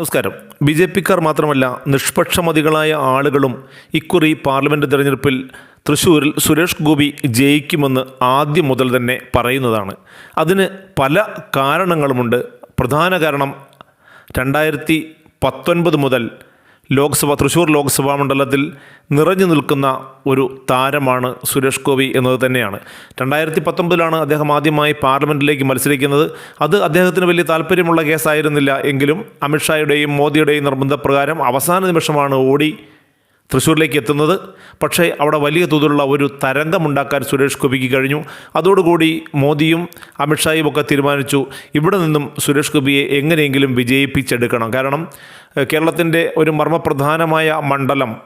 നമസ്കാരം. B J പിക്കാർ മാത്രമല്ല നിഷ്പക്ഷമതികളായ ആളുകളും ഇക്കുറി പാർലമെന്റ് തെരഞ്ഞെടുപ്പിൽ തൃശ്ശൂരിൽ സുരേഷ് ഗോപി ജയിക്കുമെന്ന് ആദ്യം മുതൽ തന്നെ പറയുന്നതാണ്. അതിന് പല കാരണങ്ങളുമുണ്ട്. പ്രധാന കാരണം രണ്ടായിരത്തി പത്തൊൻപത് മുതൽ ലോക്സഭ തൃശ്ശൂർ ലോക്സഭാ മണ്ഡലത്തിൽ നിറഞ്ഞു നിൽക്കുന്ന ഒരു താരമാണ് സുരേഷ് ഗോപി എന്നത് തന്നെയാണ്. രണ്ടായിരത്തി പത്തൊമ്പതിലാണ് അദ്ദേഹം ആദ്യമായി പാർലമെന്റിലേക്ക് മത്സരിക്കുന്നത്. അത് അദ്ദേഹത്തിന് വലിയ താല്പര്യമുള്ള കേസായിരുന്നില്ല. എങ്കിലും അമിത്ഷായുടെയും മോദിയുടെയും നിർബന്ധപ്രകാരം അവസാന നിമിഷമാണ് ഓടി തൃശ്ശൂരിലേക്ക് എത്തുന്നത്. പക്ഷേ അവിടെ വലിയ തോതിലുള്ള ഒരു തരംഗമുണ്ടാക്കാൻ സുരേഷ് ഗോപിക്ക് കഴിഞ്ഞു. അതോടുകൂടി മോദിയും അമിത്ഷായും ഒക്കെ തീരുമാനിച്ചു. ഇവിടെ നിന്നും സുരേഷ് ഗോപിയെ എങ്ങനെയെങ്കിലും വിജയിപ്പിച്ചെടുക്കണം. കാരണം കേരളത്തിന്റെ ഒരു മർമ്മപ്രധാനമായ മണ്ഡലം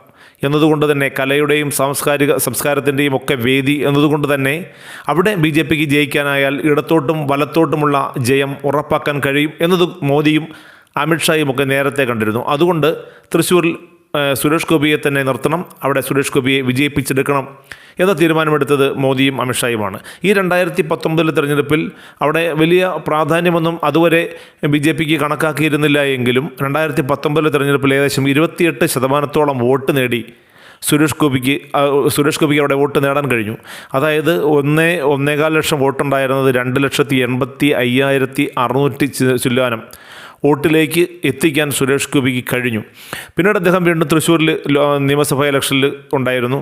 എന്നതുകൊണ്ട് തന്നെ കലയുടെയും സാംസ്കാരിക സംസ്കാരത്തിന്റെയും ഒക്കെ വേദി എന്നതുകൊണ്ട് തന്നെ അവിടെ ബി ജെ പിക്ക് ജയിക്കാനായാൽ ഇടത്തോട്ടും വലത്തോട്ടുമുള്ള ജയം ഉറപ്പാക്കാൻ കഴിയും എന്നത് മോദിയും അമിത്ഷായും ഒക്കെ നേരത്തെ കണ്ടിരുന്നു. അതുകൊണ്ട് തൃശ്ശൂരിൽ സുരേഷ് ഗോപിയെ തന്നെ നിർത്തണം. അവിടെ സുരേഷ് ഗോപിയെ വിജയിപ്പിച്ചെടുക്കണം എന്ന തീരുമാനമെടുത്തത് മോദിയും അമിത്ഷായുമാണ്. ഈ രണ്ടായിരത്തി പത്തൊമ്പതിലെ തെരഞ്ഞെടുപ്പിൽ അവിടെ വലിയ പ്രാധാന്യമൊന്നും അതുവരെ ബി ജെ പിക്ക് കണക്കാക്കിയിരുന്നില്ല എങ്കിലും രണ്ടായിരത്തി പത്തൊമ്പതിലെ തെരഞ്ഞെടുപ്പിൽ ഏകദേശം ഇരുപത്തിയെട്ട് ശതമാനത്തോളം വോട്ട് നേടി സുരേഷ് ഗോപിക്ക് സുരേഷ് ഗോപിക്ക് അവിടെ വോട്ട് നേടാൻ കഴിഞ്ഞു. അതായത് ഒന്നേ ഒന്നേകാൽ ലക്ഷം വോട്ടുണ്ടായിരുന്നത് രണ്ട് ലക്ഷത്തി എൺപത്തി അയ്യായിരത്തി അറുന്നൂറ്റി ചില്ലാനം. വോട്ടിലേക്ക് എത്തിക്കാൻ സുരേഷ് ഗോപിക്ക് കഴിഞ്ഞു. പിന്നീട് അദ്ദേഹം വീണ്ടും തൃശ്ശൂരിൽ നിയമസഭാ ഇലക്ഷനിൽ ഉണ്ടായിരുന്നു.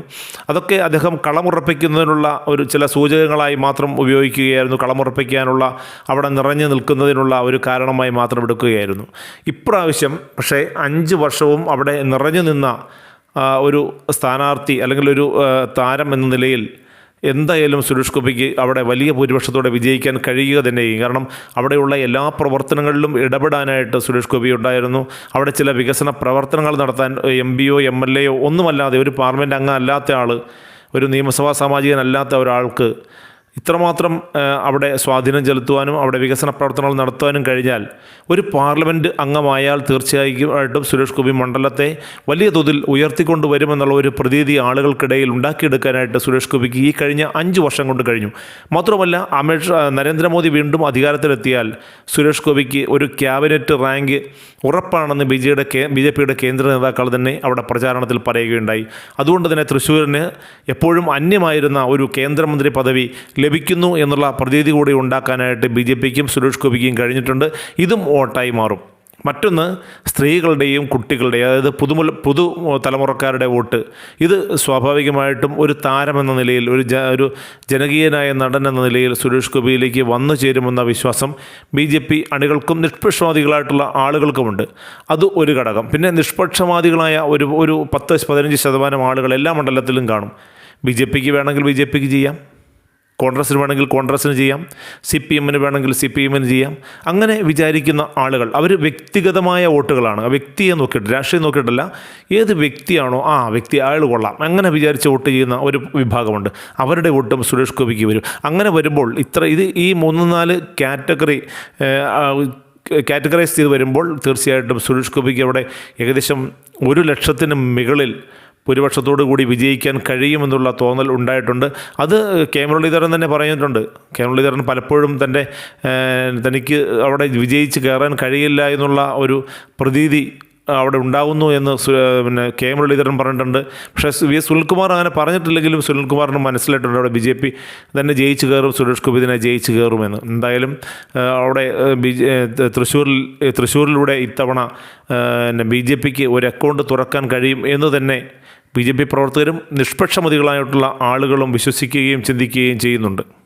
അതൊക്കെ അദ്ദേഹം കളമുറപ്പിക്കുന്നതിനുള്ള ഒരു ചില സൂചകങ്ങളായി മാത്രം ഉപയോഗിക്കുകയായിരുന്നു. കളമുറപ്പിക്കാനുള്ള അവിടെ നിറഞ്ഞു നിൽക്കുന്നതിനുള്ള ഒരു കാരണമായി മാത്രം എടുക്കുകയായിരുന്നു. ഇപ്രാവശ്യം പക്ഷേ അഞ്ച് വർഷവും അവിടെ നിറഞ്ഞു നിന്ന ഒരു സ്ഥാനാർത്ഥി അല്ലെങ്കിൽ ഒരു താരം എന്ന നിലയിൽ എന്തായാലും സുരേഷ് ഗോപിക്ക് അവിടെ വലിയ ഭൂരിപക്ഷത്തോടെ വിജയിക്കാൻ കഴിയുക തന്നെ ചെയ്യും കാരണം അവിടെയുള്ള എല്ലാ പ്രവർത്തനങ്ങളിലും ഇടപെടാനായിട്ട് സുരേഷ് ഗോപി ഉണ്ടായിരുന്നു. അവിടെ ചില വികസന പ്രവർത്തനങ്ങൾ നടത്താൻ എം പിയോ എം എൽ ഒന്നുമല്ലാതെ ഒരു പാർലമെന്റ് അംഗം അല്ലാത്ത ആൾ ഒരു നിയമസഭാ സാമാജികനല്ലാത്ത ഒരാൾക്ക് ഇത്രമാത്രം അവിടെ സ്വാധീനം ചെലുത്തുവാനും അവിടെ വികസന പ്രവർത്തനങ്ങൾ നടത്തുവാനും കഴിഞ്ഞാൽ ഒരു പാർലമെന്റ് അംഗമായാൽ തീർച്ചയായിട്ടും സുരേഷ് ഗോപി മണ്ഡലത്തെ വലിയ തോതിൽ ഉയർത്തിക്കൊണ്ടുവരുമെന്നുള്ള ഒരു പ്രതീതി ആളുകൾക്കിടയിൽ ഉണ്ടാക്കിയെടുക്കാനായിട്ട് സുരേഷ് ഗോപിക്ക് ഈ കഴിഞ്ഞ അഞ്ച് വർഷം കൊണ്ട് കഴിഞ്ഞു. മാത്രമല്ല അമിത് നരേന്ദ്രമോദി വീണ്ടും അധികാരത്തിലെത്തിയാൽ സുരേഷ് ഗോപിക്ക് ഒരു ക്യാബിനറ്റ് റാങ്ക് ഉറപ്പാണെന്ന് ബി ജെയുടെ ബി ജെ പിയുടെ കേന്ദ്ര നേതാക്കൾ തന്നെ അവിടെ പ്രചാരണത്തിൽ പറയുകയുണ്ടായി. അതുകൊണ്ട് തന്നെ തൃശ്ശൂരിന് എപ്പോഴും അന്യമായിരുന്ന ഒരു കേന്ദ്രമന്ത്രി പദവി ലഭിക്കുന്നു എന്നുള്ള പ്രതീതി കൂടി ഉണ്ടാക്കാനായിട്ട് ബി ജെ പിക്കും സുരേഷ് ഗോപിക്കും കഴിഞ്ഞിട്ടുണ്ട്. ഇതും വോട്ടായി മാറും. മറ്റൊന്ന് സ്ത്രീകളുടെയും കുട്ടികളുടെയും അതായത് പുതുമു പുതു തലമുറക്കാരുടെ വോട്ട്. ഇത് സ്വാഭാവികമായിട്ടും ഒരു താരമെന്ന നിലയിൽ ഒരു ജ ഒരു ജനകീയനായ നടൻ എന്ന നിലയിൽ സുരേഷ് ഗോപിയിലേക്ക് വന്നു ചേരുമെന്ന വിശ്വാസം ബി ജെ പി അണികൾക്കും നിഷ്പക്ഷവാദികളായിട്ടുള്ള ആളുകൾക്കുമുണ്ട്. അത് ഒരു ഘടകം. പിന്നെ നിഷ്പക്ഷവാദികളായ ഒരു ഒരു പത്ത് പതിനഞ്ച് ശതമാനം ആളുകൾ എല്ലാ മണ്ഡലത്തിലും കാണും. ബി ജെ പിക്ക് വേണമെങ്കിൽ ബി ജെ പിക്ക് ചെയ്യാം. കോൺഗ്രസ്സിന് വേണമെങ്കിൽ കോൺഗ്രസ്സിന് ചെയ്യാം സി പി എമ്മിന് വേണമെങ്കിൽ സി പി എമ്മിന് ചെയ്യാം. അങ്ങനെ വിചാരിക്കുന്ന ആളുകൾ അവർ വ്യക്തിഗതമായ വോട്ടുകളാണ്. വ്യക്തിയെ നോക്കിയിട്ട് രാഷ്ട്രീയം നോക്കിയിട്ടല്ല. ഏത് വ്യക്തിയാണോ ആ വ്യക്തി അയാൾ കൊള്ളാം. അങ്ങനെ വിചാരിച്ച് വോട്ട് ചെയ്യുന്ന ഒരു വിഭാഗമുണ്ട്. അവരുടെ വോട്ടും സുരേഷ് ഗോപിക്ക് വരും. അങ്ങനെ വരുമ്പോൾ ഇത്ര ഇത് ഈ മൂന്ന് നാല് കാറ്റഗറി കാറ്റഗറൈസ് ചെയ്ത് വരുമ്പോൾ തീർച്ചയായിട്ടും സുരേഷ് ഗോപിക്ക് അവിടെ ഏകദേശം ഒരു ലക്ഷത്തിന് മുകളിൽ ഭൂരിപക്ഷത്തോടു കൂടി വിജയിക്കാൻ കഴിയുമെന്നുള്ള തോന്നൽ ഉണ്ടായിട്ടുണ്ട്. അത് കെ. മുരളീധരൻ തന്നെ പറഞ്ഞിട്ടുണ്ട് കെ. മുരളീധരൻ പലപ്പോഴും തന്റെ തനിക്ക് അവിടെ വിജയിച്ച് കയറാൻ കഴിയില്ല എന്നുള്ള ഒരു പ്രതീതി അവിടെ ഉണ്ടാകുന്നു എന്ന് പിന്നെ കെ. മുരളീധരൻ പറഞ്ഞിട്ടുണ്ട്. പക്ഷേ വി. എസ്. സുനിൽകുമാർ അങ്ങനെ പറഞ്ഞിട്ടില്ലെങ്കിലും സുനിൽകുമാറിന് മനസ്സിലായിട്ടുണ്ട്. അവിടെ ബി ജെ പി തന്നെ ജയിച്ചു കയറും സുരേഷ് ഗോപി ജയിച്ചു കയറുമെന്ന്. എന്തായാലും അവിടെ ബി തൃശ്ശൂരിൽ തൃശ്ശൂരിലൂടെ ഇത്തവണ പിന്നെ ബി ജെ പിക്ക് ഒരു അക്കൗണ്ട് തുറക്കാൻ കഴിയും എന്ന് തന്നെ ബി ജെ പി പ്രവർത്തകരും നിഷ്പക്ഷമതികളായിട്ടുള്ള ആളുകളും വിശ്വസിക്കുകയും ചിന്തിക്കുകയും ചെയ്യുന്നുണ്ട്.